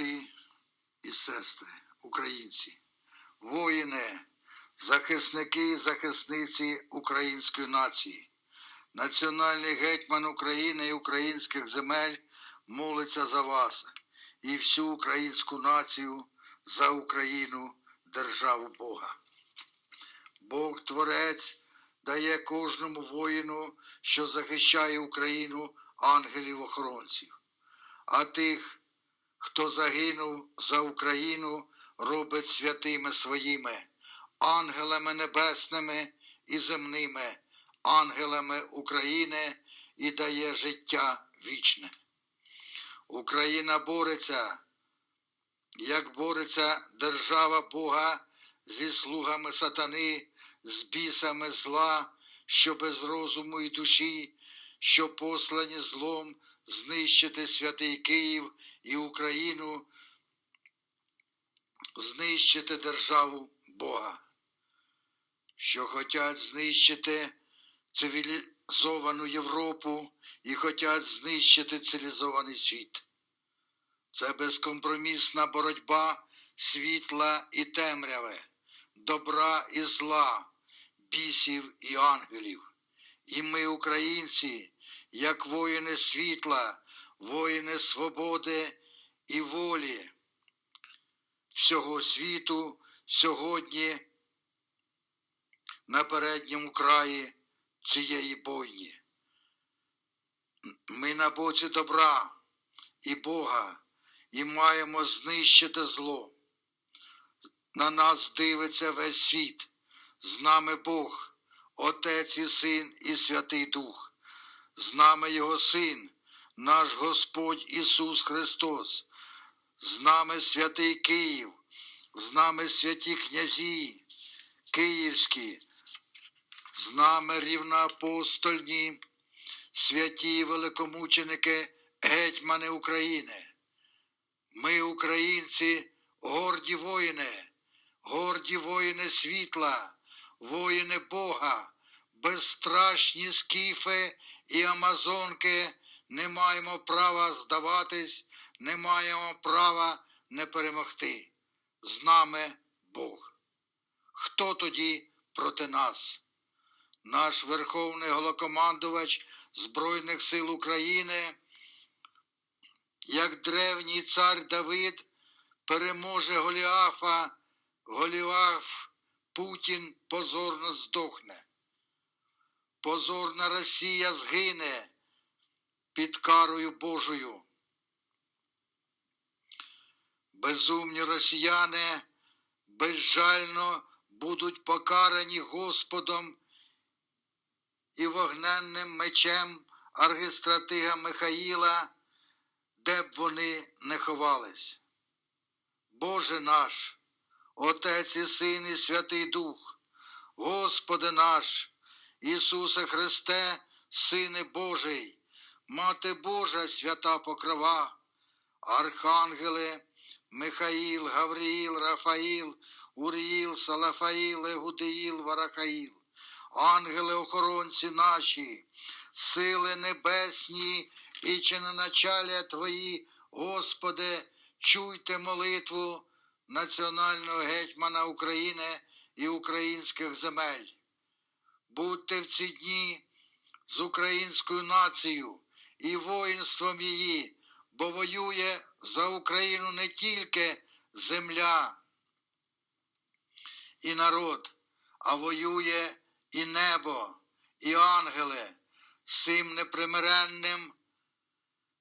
брати і сестри, українці, воїни, захисники і захисниці української нації, національний гетьман України і українських земель молиться за вас і всю українську націю за Україну, державу Бога. Бог Творець дає кожному воїну, що захищає Україну, ангелів-охоронців, а тих, хто загинув за Україну, робить святими своїми, ангелами небесними і земними, ангелами України і дає життя вічне. Україна бореться, як бореться держава Бога зі слугами сатани, з бісами зла, що без розуму і душі, що послані злом знищити святий Київ і Україну, знищити державу Бога, що хотять знищити цивілізовану Європу і хотять знищити цивілізований світ. Це безкомпромісна боротьба світла і темряви, добра і зла, бісів і ангелів. І ми, українці, як воїни світла, воїни свободи і волі всього світу сьогодні на передньому краї цієї бойні. Ми на боці добра і Бога і маємо знищити зло. На нас дивиться весь світ, з нами Бог, Отець і Син і Святий Дух, з нами Його Син, наш Господь Ісус Христос, з нами святий Київ, з нами святі князі, київські, з нами рівноапостольні, святі великомученики, гетьмани України. Ми, українці, горді воїни, горді воїни світла, воїни Бога, безстрашні скіфи і амазонки, не маємо права здаватись, не маємо права не перемогти. З нами Бог. Хто тоді проти нас? Наш Верховний Голокомандувач Збройних сил України як древній цар Давид переможе Голіафа, Голіаф Путін позорно здохне. Позорна Росія згине під карою Божою. Безумні росіяни безжально будуть покарані Господом і вогненним мечем аргістратига Михаїла де б вони не ховались. Боже наш, Отець і Син і Святий Дух, Господи наш, Ісусе Христе, Сине Божий, Мати Божа, свята покрова, Архангели, Михаїл, Гавріїл, Рафаїл, Уріїл, Салафаїл, Егудеїл, Варахаїл, ангели охоронці наші, сили небесні і чи на началя Твої, Господи, чуйте молитву національного гетьмана України і українських земель. Будьте в ці дні з українською нацією і воїнством її, бо воює за Україну не тільки земля і народ, а воює і небо, і ангели з цим непримиренним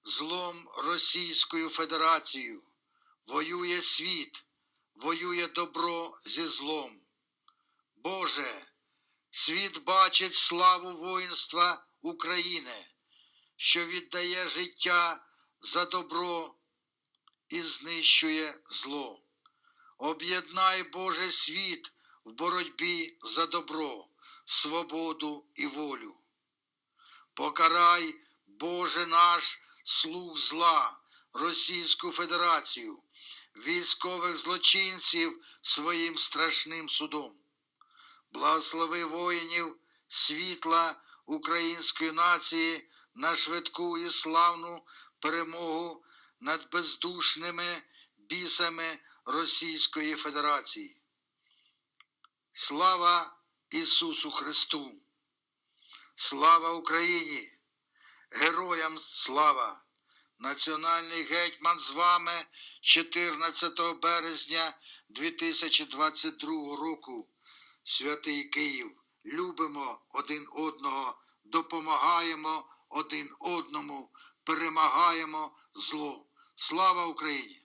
злом Російською Федерацією. Воює світ, воює добро зі злом. Боже, світ бачить славу воїнства України, що віддає життя за добро і знищує зло. Об'єднай Боже світ в боротьбі за добро, свободу і волю. Покарай, Боже наш, слуг зла, Російську Федерацію, військових злочинців своїм страшним судом. Благослови воїнів світла української нації на швидку і славну перемогу над бездушними бісами Російської Федерації. Слава Ісусу Христу! Слава Україні! Героям слава! Національний гетьман з вами 14 березня 2022 року. Святий Київ. Любимо один одного, допомагаємо один одному, перемагаємо зло. Слава Україні!